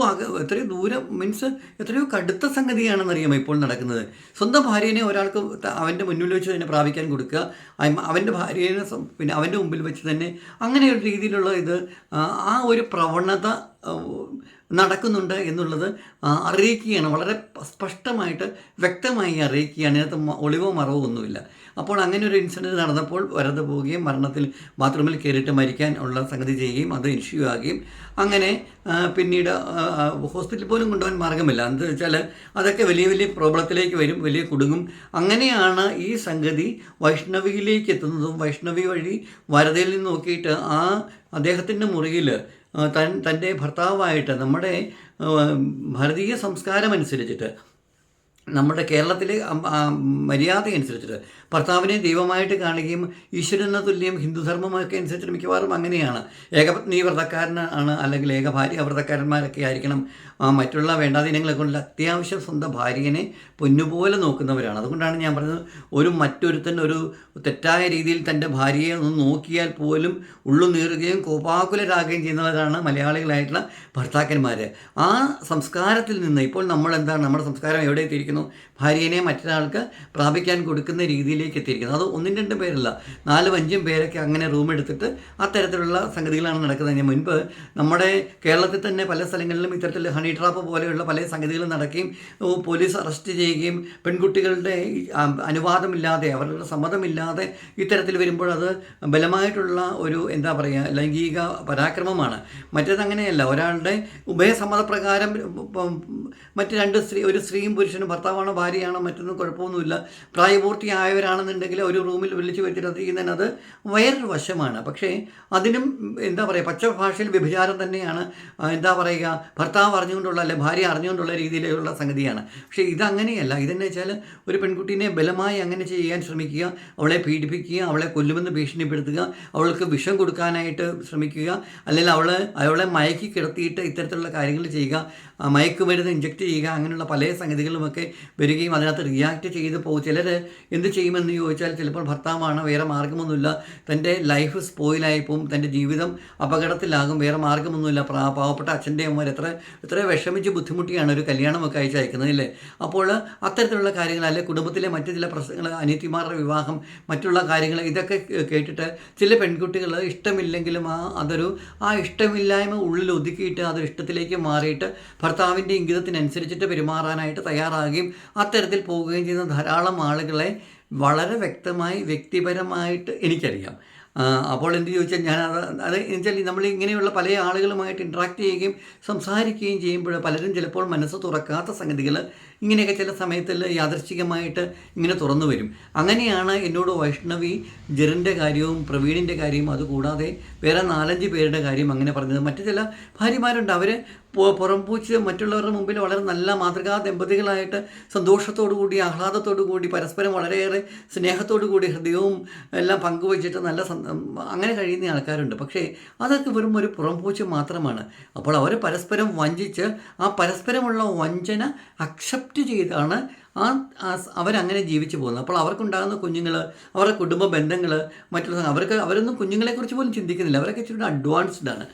[SPEAKER 1] എത്രയോ ദൂരം മീൻസ് എത്രയോ കടുത്ത സംഗതിയാണെന്നറിയാമോ ഇപ്പോൾ നടക്കുന്നത്. സ്വന്തം ഭാര്യനെ ഒരാൾക്ക് അവന്റെ മുന്നിൽ വെച്ച് തന്നെ പ്രാപിക്കാൻ കൊടുക്കുക. അവന്റെ ഭാര്യനെ പിന്നെ അവന്റെ മുമ്പിൽ വെച്ച് തന്നെ അങ്ങനെ ഒരു രീതിയിലുള്ള ഇത് ആ, ഒരു പ്രവണത നടക്കുന്നുണ്ട് എന്നുള്ളത് അറിയിക്കുകയാണ്. വളരെ സ്പഷ്ടമായിട്ട് വ്യക്തമായി അറിയിക്കുകയാണ്. ഇതിനകത്ത് ഒളിവോ മറവോ ഒന്നുമില്ല. അപ്പോൾ അങ്ങനെ ഒരു ഇൻസിഡന്റ് നടന്നപ്പോൾ വരത് പോവുകയും മരണത്തിൽ ബാത്റൂമിൽ കയറിയിട്ട് മരിക്കാൻ ഉള്ള സംഗതി ചെയ്യുകയും അത് ഇഷ്യൂ ആകുകയും അങ്ങനെ പിന്നീട് ഹോസ്പിറ്റലിൽ പോലും കൊണ്ടുപോകാൻ മാർഗമില്ല. എന്താ വെച്ചാൽ അതൊക്കെ വലിയ വലിയ പ്രോബ്ലത്തിലേക്ക് വരും വലിയ കുടുങ്ങും. അങ്ങനെയാണ് ഈ സംഗതി വൈഷ്ണവിയിലേക്ക് എത്തുന്നതും വൈഷ്ണവി വഴി വരതയിൽ നിന്ന് നോക്കിയിട്ട് ആ അദ്ദേഹത്തിന്റെ മുറിയിൽ തൻ തന്റെ ഭർത്താവായിട്ട് നമ്മുടെ ഭാരതീയ സംസ്കാരം അനുസരിച്ചിട്ട് നമ്മുടെ കേരളത്തിലെ മര്യാദ അനുസരിച്ചിട്ട് ഭർത്താവിനെ ദൈവമായിട്ട് കാണുകയും ഈശ്വരന തുല്യം ഹിന്ദുധർമ്മമൊക്കെ അനുസരിച്ച് മിക്കവാറും അങ്ങനെയാണ്. ഏകപത്നി വ്രതക്കാരനാണ് അല്ലെങ്കിൽ ഏക ഭാര്യ വ്രതക്കാരന്മാരൊക്കെ ആയിരിക്കണം മറ്റുള്ള വേണ്ടാതീനങ്ങളെ കൊണ്ട് അത്യാവശ്യം സ്വന്തം ഭാര്യനെ പൊന്നുപോലെ നോക്കുന്നവരാണ്. അതുകൊണ്ടാണ് ഞാൻ പറഞ്ഞത് ഒരു മറ്റൊരുത്തൻ ഒരു തെറ്റായ രീതിയിൽ തന്റെ ഭാര്യയെ ഒന്ന് നോക്കിയാൽ പോലും ഉള്ളു നീറുകയും കോപാകുലരാകുകയും ചെയ്യുന്നവരാണ് മലയാളികളായിട്ടുള്ള ഭർത്താക്കന്മാർ ആ സംസ്കാരത്തിൽ നിന്ന് ഇപ്പോൾ നമ്മൾ എന്താണ് നമ്മുടെ സംസ്കാരം എവിടെ എത്തിയിരിക്കുന്നു? ഭാര്യനെ മറ്റൊരാൾക്ക് പ്രാപിക്കാൻ കൊടുക്കുന്ന രീതിയിലേക്ക് എത്തിയിരിക്കുന്നത്. അത് ഒന്നും രണ്ടും പേരല്ല. നാലും അഞ്ചും പേരൊക്കെ അങ്ങനെ റൂം എടുത്തിട്ട് ആ തരത്തിലുള്ള സംഗതികളാണ് നടക്കുന്നത് ഞാൻ മുൻപ് നമ്മുടെ കേരളത്തിൽ തന്നെ പല സ്ഥലങ്ങളിലും ഇത്തരത്തിൽ ഹണി ട്രാപ്പ് പോലെയുള്ള പല സംഗതികളും നടക്കുകയും പോലീസ് അറസ്റ്റ് ചെയ്യുകയും പെൺകുട്ടികളുടെ അനുവാദമില്ലാതെ അവരുടെ സമ്മതമില്ലാതെ ഇത്തരത്തിൽ വരുമ്പോൾ അത് ബലമായിട്ടുള്ള ഒരു എന്താ പറയുക ലൈംഗിക പരാക്രമമാണ്. മറ്റേത് അങ്ങനെയല്ല. ഒരാളുടെ ഉഭയസമ്മതപ്രകാരം മറ്റ് രണ്ട് സ്ത്രീ ഒരു സ്ത്രീയും പുരുഷനും ഭർത്താവാണോ ഭാര്യയാണോ മറ്റൊന്നും കുഴപ്പമൊന്നുമില്ല. പ്രായപൂർത്തിയായവരാണെന്നുണ്ടെങ്കിൽ ഒരു റൂമിൽ വിളിച്ച് വെച്ചിട്ടിരിക്കുന്നതിന് അത് വേറൊരു വശമാണ്. പക്ഷേ അതിനും എന്താ പറയുക പച്ച ഭാഷയിൽ വ്യഭിചാരം തന്നെയാണ് എന്താ പറയുക ഭർത്താവ് അറിഞ്ഞുകൊണ്ടുള്ള അല്ലെ ഭാര്യ അറിഞ്ഞുകൊണ്ടുള്ള രീതിയിലുള്ള സംഗതിയാണ്. പക്ഷേ ഇതങ്ങനെയല്ല. ഇതെന്ന് വെച്ചാൽ ഒരു പെൺകുട്ടീനെ ബലമായി അങ്ങനെ ചെയ്യാൻ ശ്രമിക്കുക അവളെ പീഡിപ്പിക്കുക അവളെ കൊല്ലുമെന്ന് ഭീഷണിപ്പെടുത്തുക അവൾക്ക് വിഷം കൊടുക്കാനായിട്ട് ശ്രമിക്കുക അല്ലെങ്കിൽ അവൾ അവളെ മയക്കി കിടത്തിയിട്ട് ഇത്തരത്തിലുള്ള കാര്യങ്ങൾ ചെയ്യുക മയക്കുമരുന്ന് ഇഞ്ചെക്ട് ചെയ്യുക അങ്ങനെയുള്ള പല സംഗതികളുമൊക്കെ വരികയും അതിനകത്ത് റിയാക്ട് ചെയ്ത് പോകും. ചിലർ എന്ത് ചെയ്യുമെന്ന് ചോദിച്ചാൽ ചിലപ്പോൾ ഭർത്താവാണ് വേറെ മാർഗമൊന്നുമില്ല. തന്റെ ലൈഫ് സ്പോയിലായി പോകും തന്റെ ജീവിതം അപകടത്തിലാകും വേറെ മാർഗമൊന്നുമില്ല. പാവപ്പെട്ട അച്ഛന്റെ അമ്മമാർ എത്ര എത്ര വിഷമിച്ച് ബുദ്ധിമുട്ടിയാണ് ഒരു കല്യാണമൊക്കെ അയച്ച് അയക്കുന്നത് അല്ലേ? അപ്പോൾ അത്തരത്തിലുള്ള കാര്യങ്ങൾ അല്ലെ കുടുംബത്തിലെ മറ്റു ചില പ്രശ്നങ്ങൾ അനിയത്തിമാരുടെ വിവാഹം മറ്റുള്ള കാര്യങ്ങൾ ഇതൊക്കെ കേട്ടിട്ട് ചില പെൺകുട്ടികൾ ഇഷ്ടമില്ലെങ്കിലും ആ അതൊരു ആ ഇഷ്ടമില്ലായ്മ ഉള്ളിൽ ഒതുക്കിയിട്ട് അതൊരു ഇഷ്ടത്തിലേക്ക് മാറിയിട്ട് ഭർത്താവിന്റെ ഇംഗിതത്തിനനുസരിച്ചിട്ട് പെരുമാറാനായിട്ട് തയ്യാറാകുകയും അത്തരത്തിൽ പോവുകയും ചെയ്യുന്ന ധാരാളം ആളുകളെ വളരെ വ്യക്തമായി വ്യക്തിപരമായിട്ട് എനിക്കറിയാം. അപ്പോൾ എന്ത് ചോദിച്ചാൽ ഞാൻ അത് അത് എന്നുവെച്ചാൽ നമ്മൾ ഇങ്ങനെയുള്ള പല ആളുകളുമായിട്ട് ഇൻട്രാക്ട് ചെയ്യുകയും സംസാരിക്കുകയും ചെയ്യുമ്പോൾ പലരും ചിലപ്പോൾ മനസ്സ് തുറക്കാത്ത സംഗതികൾ ഇങ്ങനെയൊക്കെ ചില സമയത്തിൽ യാദൃശ്ചികമായിട്ട് ഇങ്ങനെ തുറന്നു വരും. അങ്ങനെയാണ് എന്നോട് വൈഷ്ണവി ജെറിന്റെ കാര്യവും പ്രവീണിന്റെ കാര്യവും അതുകൂടാതെ വേറെ നാലഞ്ച് പേരുടെ കാര്യം അങ്ങനെ പറഞ്ഞത്. മറ്റു ചില ഭാര്യമാരുണ്ട്. അവർ പുറംപൂച്ച് മറ്റുള്ളവരുടെ മുമ്പിൽ വളരെ നല്ല മാതൃകാ ദമ്പതികളായിട്ട് സന്തോഷത്തോടു കൂടി ആഹ്ലാദത്തോടു കൂടി പരസ്പരം വളരെയേറെ സ്നേഹത്തോടു കൂടി ഹൃദയവും എല്ലാം പങ്കുവച്ചിട്ട് നല്ല അങ്ങനെ കഴിയുന്ന ആൾക്കാരുണ്ട്. പക്ഷേ അതൊക്കെ വെറും ഒരു പുറംപൂച്ച് മാത്രമാണ്. അപ്പോൾ അവർ പരസ്പരം വഞ്ചിച്ച് ആ പരസ്പരമുള്ള വഞ്ചന അക്സെപ്റ്റ് ചെയ്താണ് ആ ആ അവരങ്ങനെ ജീവിച്ചു പോകുന്നത്. അപ്പോൾ അവർക്കുണ്ടാകുന്ന കുഞ്ഞുങ്ങൾ അവരുടെ കുടുംബ ബന്ധങ്ങൾ മറ്റുള്ള അവർക്ക് അവരൊന്നും കുഞ്ഞുങ്ങളെക്കുറിച്ച് പോലും ചിന്തിക്കുന്നില്ല. അവരൊക്കെ ഇച്ചിരി അഡ്വാൻസ്ഡ് ആണ്.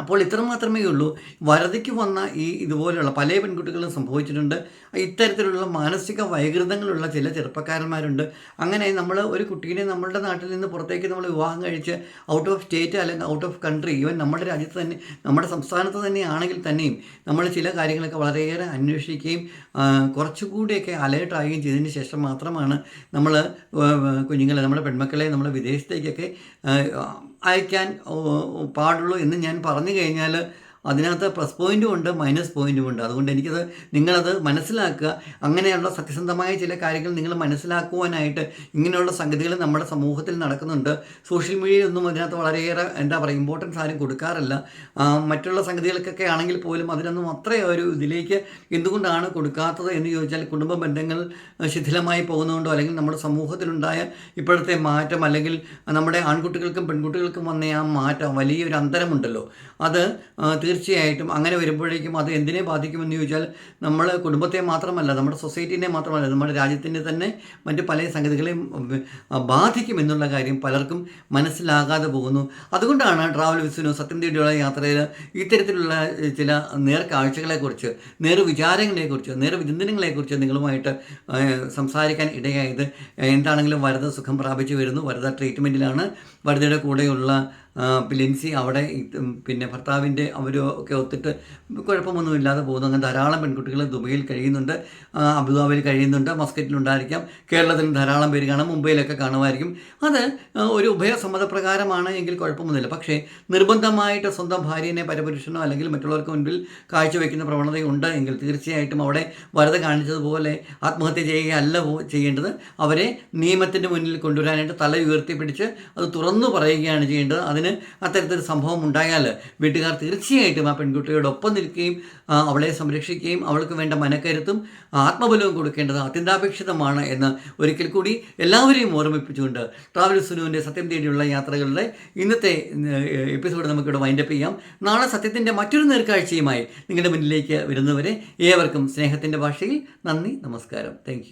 [SPEAKER 1] അപ്പോൾ ഇത്ര മാത്രമേ ഉള്ളൂ. വരതിക്ക് വന്ന ഈ ഇതുപോലെയുള്ള പല പെൺകുട്ടികളും സംഭവിച്ചിട്ടുണ്ട്. ഇത്തരത്തിലുള്ള മാനസിക വൈകൃതങ്ങളുള്ള ചില ചെറുപ്പക്കാരന്മാരുണ്ട്. അങ്ങനെ നമ്മൾ ഒരു കുട്ടീനെ നമ്മളുടെ നാട്ടിൽ നിന്ന് പുറത്തേക്ക് നമ്മൾ വിവാഹം കഴിച്ച് ഔട്ട് ഓഫ് സ്റ്റേറ്റ് അല്ലെങ്കിൽ ഔട്ട് ഓഫ് കൺട്രി ഈവൻ നമ്മുടെ രാജ്യത്ത് തന്നെ നമ്മുടെ സംസ്ഥാനത്ത് തന്നെ ആണെങ്കിൽ തന്നെയും നമ്മൾ ചില കാര്യങ്ങളൊക്കെ വളരെയേറെ അന്വേഷിക്കുകയും കുറച്ചുകൂടിയൊക്കെ അലേർട്ടാകുകയും ചെയ്തതിന് ശേഷം മാത്രമാണ് നമ്മൾ കുഞ്ഞുങ്ങളെ നമ്മുടെ പെൺമക്കളെ നമ്മൾ വിദേശത്തേക്കൊക്കെ അയക്കാൻ പാടുള്ളൂ എന്ന് ഞാൻ പറഞ്ഞു കഴിഞ്ഞാൽ അതിനകത്ത് പ്ലസ് പോയിന്റും ഉണ്ട് മൈനസ് പോയിന്റും ഉണ്ട്. അതുകൊണ്ട് എനിക്കത് നിങ്ങളത് മനസ്സിലാക്കുക. അങ്ങനെയുള്ള സത്യസന്ധമായ ചില കാര്യങ്ങൾ നിങ്ങൾ മനസ്സിലാക്കുവാനായിട്ട് ഇങ്ങനെയുള്ള സംഗതികൾ നമ്മുടെ സമൂഹത്തിൽ നടക്കുന്നുണ്ട്. സോഷ്യൽ മീഡിയയിലൊന്നും അതിനകത്ത് വളരെയേറെ എന്താ പറയുക ഇമ്പോർട്ടൻസ് ആരും കൊടുക്കാറില്ല. മറ്റുള്ള സംഗതികൾക്കൊക്കെ ആണെങ്കിൽ പോലും അതിനൊന്നും അത്ര ഒരു ഇതിലേക്ക് എന്തുകൊണ്ടാണ് കൊടുക്കാത്തത് എന്ന് ചോദിച്ചാൽ കുടുംബ ബന്ധങ്ങൾ ശിഥിലമായി പോകുന്നതുകൊണ്ടോ അല്ലെങ്കിൽ നമ്മുടെ സമൂഹത്തിലുണ്ടായ ഇപ്പോഴത്തെ മാറ്റം അല്ലെങ്കിൽ നമ്മുടെ ആൺകുട്ടികൾക്കും പെൺകുട്ടികൾക്കും വന്ന ആ മാറ്റം വലിയൊരു അന്തരമുണ്ടല്ലോ. അത് ആ, തീർച്ചയായിട്ടും അങ്ങനെ വരുമ്പോഴേക്കും അത് എന്തിനെ ബാധിക്കുമെന്ന് ചോദിച്ചാൽ നമ്മൾ കുടുംബത്തെ മാത്രമല്ല നമ്മുടെ സൊസൈറ്റീനെ മാത്രമല്ല നമ്മുടെ രാജ്യത്തിന്റെ തന്നെ മറ്റ് പല സംഗതികളെയും ബാധിക്കും എന്നുള്ള കാര്യം പലർക്കും മനസ്സിലാകാതെ പോകുന്നു. അതുകൊണ്ടാണ് ട്രാവൽ വിസിനോ സത്യം തേടിയുള്ള യാത്രയിൽ ഇത്തരത്തിലുള്ള ചില നേർക്കാഴ്ചകളെക്കുറിച്ച് നേർവിചാരങ്ങളെക്കുറിച്ച് നേർവിചിന്തനങ്ങളെക്കുറിച്ച് നിങ്ങളുമായിട്ട് സംസാരിക്കാൻ ഇടയായത്. എന്താണെങ്കിലും വരത സുഖം പ്രാപിച്ചു വരുന്നു. വരത ട്രീറ്റ്മെന്റിലാണ് വരതയുടെ കൂടെയുള്ള ലിൻസി അവിടെ പിന്നെ ഭർത്താവിന്റെ അവരും ഒക്കെ ഒത്തിട്ട് കുഴപ്പമൊന്നുമില്ലാതെ പോകുന്നു. അങ്ങനെ ധാരാളം പെൺകുട്ടികൾ ദുബൈയിൽ കഴിയുന്നുണ്ട്. അബുദാബിയിൽ കഴിയുന്നുണ്ട്. മസ്കറ്റിലുണ്ടായിരിക്കാം. കേരളത്തിൽ ധാരാളം പേര് കാണാം. മുംബൈയിലൊക്കെ കാണുമായിരിക്കും. അത് ഒരു ഉഭയസമ്മതപ്രകാരമാണ് എങ്കിൽ കുഴപ്പമൊന്നുമില്ല. പക്ഷേ നിർബന്ധമായിട്ട് സ്വന്തം ഭാര്യനെ പരപുരുഷനോ അല്ലെങ്കിൽ മറ്റുള്ളവർക്ക് മുൻപിൽ കാഴ്ചവെക്കുന്ന പ്രവണതയുണ്ട് എങ്കിൽ തീർച്ചയായിട്ടും അവിടെ വരത കാണിച്ചതുപോലെ ആത്മഹത്യ ചെയ്യുകയല്ല ചെയ്യേണ്ടത്. അവരെ നിയമത്തിന്റെ മുന്നിൽ കൊണ്ടുവരാനായിട്ട് തല ഉയർത്തിപ്പിടിച്ച് അത് തുറന്നു പറയുകയാണ് ചെയ്യേണ്ടത്. അതിന് അത്തരത്തിലൊരു സംഭവം ഉണ്ടായാൽ വീട്ടുകാർ തീർച്ചയായിട്ടും ആ പെൺകുട്ടിയോടൊപ്പം നിൽക്കുകയും അവളെ സംരക്ഷിക്കുകയും അവൾക്ക് വേണ്ട മനക്കരുത്തും ആത്മബലവും കൊടുക്കേണ്ടത് അത്യന്താപേക്ഷിതമാണ് എന്ന് ഒരിക്കൽ കൂടി എല്ലാവരെയും ഓർമ്മിപ്പിച്ചുകൊണ്ട് ട്രാവൽ സുനുവിന്റെ സത്യം തേടിയുള്ള യാത്രകളുടെ ഇന്നത്തെ എപ്പിസോഡ് നമുക്കിവിടെ വൈൻഡപ്പ് ചെയ്യാം. നാളെ സത്യത്തിന്റെ മറ്റൊരു നേർക്കാഴ്ചയുമായി നിങ്ങളുടെ മുന്നിലേക്ക് വരുന്നവരെ ഏവർക്കും സ്നേഹത്തിന്റെ ഭാഷയിൽ നന്ദി നമസ്കാരം. താങ്ക്